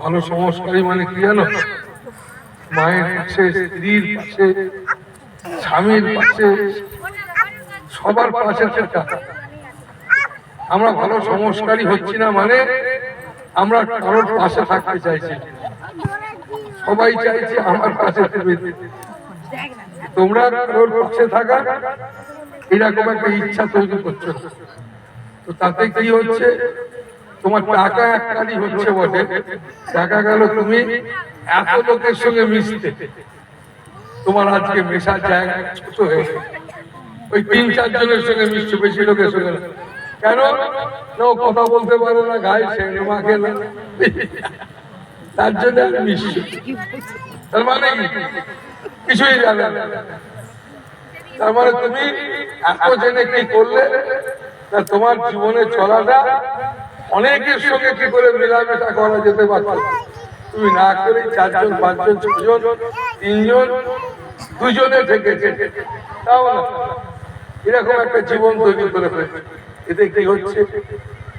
ভালো সংস্কারী মানে কি জানো? মায়ের পাশে, স্ত্রীর পাশে, স্বামীর পাশে, সবার পাশে আমরা ভালো সংস্কারী হচ্ছি না মানে আমরা কারোর পাশে থাকতে চাইছি সবাই চাইছে আমার পাশে তোমরা কারোর পাশে থাকা, এরকম একটা ইচ্ছা তৈরি করছ। তো তাতে কি হচ্ছে? তোমার টাকা একটাই হচ্ছে বটে। টাকা গেল তুমি এত লোকের সঙ্গে মিশতে। তোমার আজকে মেশার জায়গা ছোট হয়ে ওই তিন চারজনের সঙ্গে মিশছো, বেশি লোকের সঙ্গে কেন? না কথা বলতে পারে না মাখে না। তার জন্য আর মিশছো। তার মানে কিছুই জানে তার মানে তুমি এত জেনে কি করলে? তোমার জীবনে চলাটা অনেকের সঙ্গে কি করে মেলামেশা করা যেতে পারত? তুমি না করে চারজন, পাঁচজন, ছজন, তিনজন, দুজনে থেকেছে। তাও না। এরকম একটা জীবন তৈরি করে এতে কি হচ্ছে?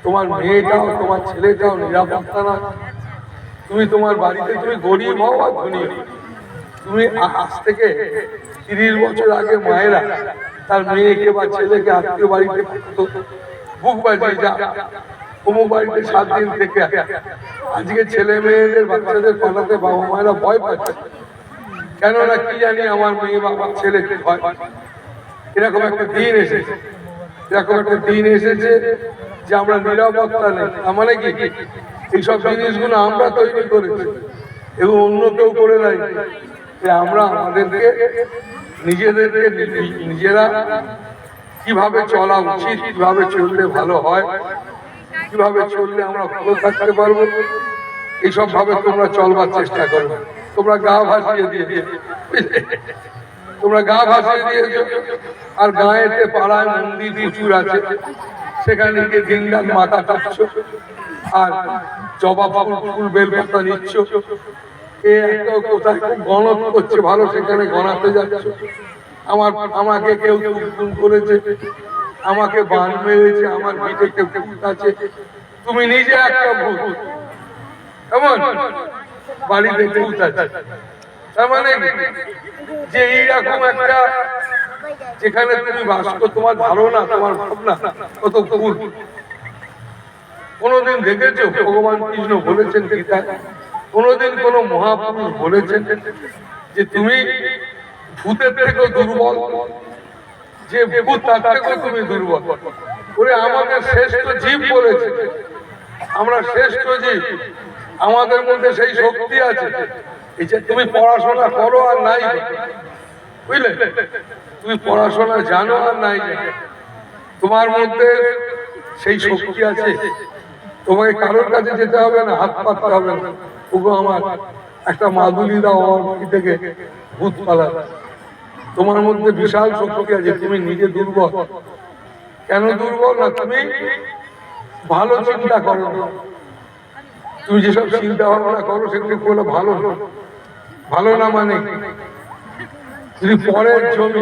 তোমার মেয়েটাও, তোমার ছেলেটাও নিরাপত্তা না। তুমি তোমার বাড়িতে, তুমি গরিব হও আর ধনী তুমি আজ থেকে তিরিশ বছর আগে মায়েরা তার মেয়েকে বা ছেলেকে আত্মীয় বাড়িতে বুক বাজিয়ে যা। অমুক বাড়িতে সাত দিন থেকে। আজকে ছেলে মেয়েদের, বাচ্চাদের পাঠাতে বাবা মায়েরা ভয় পাচ্ছে। কেননা কি জানি আমার মেয়ে বাবা ছেলে হয়। এরকম একটা দিন এসেছে। এরকম একটা দিন এসেছে যে আমরা নিরাপত্তা নেই। মানে কি? এইসব জিনিসগুলো আমরা তৈরি করেছি এবং অন্য কেউ করে নাই। যে আমরা আমাদেরকে, নিজেদেরকে, নিজেরা কীভাবে চলা উচিত, কীভাবে চললে ভালো হয় কীভাবে চললে আমরা ভালো থাকতে পারব? এইসব ভাবে তোমরা চলবার চেষ্টা করবে তোমরা গা ভাসিয়ে দিয়ে দিয়ে তোমরা গা ভাসিয়ে দিয়েছ আর গায়েতে পাড়ায় মন্দির প্রচুর আছে। সেখানে গিয়ে দিন রাত মাথা কাটছো। আর জবা ফুল ফুল বেলপাতা নিচ্ছ। এ একটা কোথায় গণত করছে, ভালো সেখানে গণাতে যাচ্ছ। আমার, আমাকে কেউ করেছে। আমাকে বান মেরেছে, আমার কেউ কেউ আছে তুমি নিজে একটা ভূত। এমন বাড়িতে ভূত আছে। তার মানে যে এইরকম একটা যেখানে তুমি বাস করো, তোমার ধারণা, তোমার ভাবনা কত ভুল। কোনোদিন দেখেছ? ভগবান কৃষ্ণ বলেছেন গীতায় কোনোদিন কোন মহাপুরুষ বলেছেন যে তুমি ভূতের থেকেও দুর্বল। যে ভূত থেকেও তুমি দুর্বল। ওরে আমাদের শ্রেষ্ঠ জীব বলেছে। আমরা শ্রেষ্ঠ জীব। আমাদের মধ্যে সেই শক্তি আছে। এই যে তুমি পড়াশোনা করো আর নাই। বুঝলে? তুমি পড়াশোনা জানো আর নাই। তোমার মধ্যে সেই শক্তি আছে। তোমাকে কারোর কাছে যেতে হবে না, হাত পাততে হবে না। ওগো আমার, একটা মাদুলি দাও আমার থেকে। ভূত পালা তোমার মধ্যে বিশাল শক্তি আছে, তুমি নিজে দুর্বল। কেন দুর্বল না তুমি? ভালো চিন্তা করো। তুমি যেসব চিন্তা ভাবনা করো, সেগুলো করলে ভালো ভালো না মানে? তুমি পরের জমি।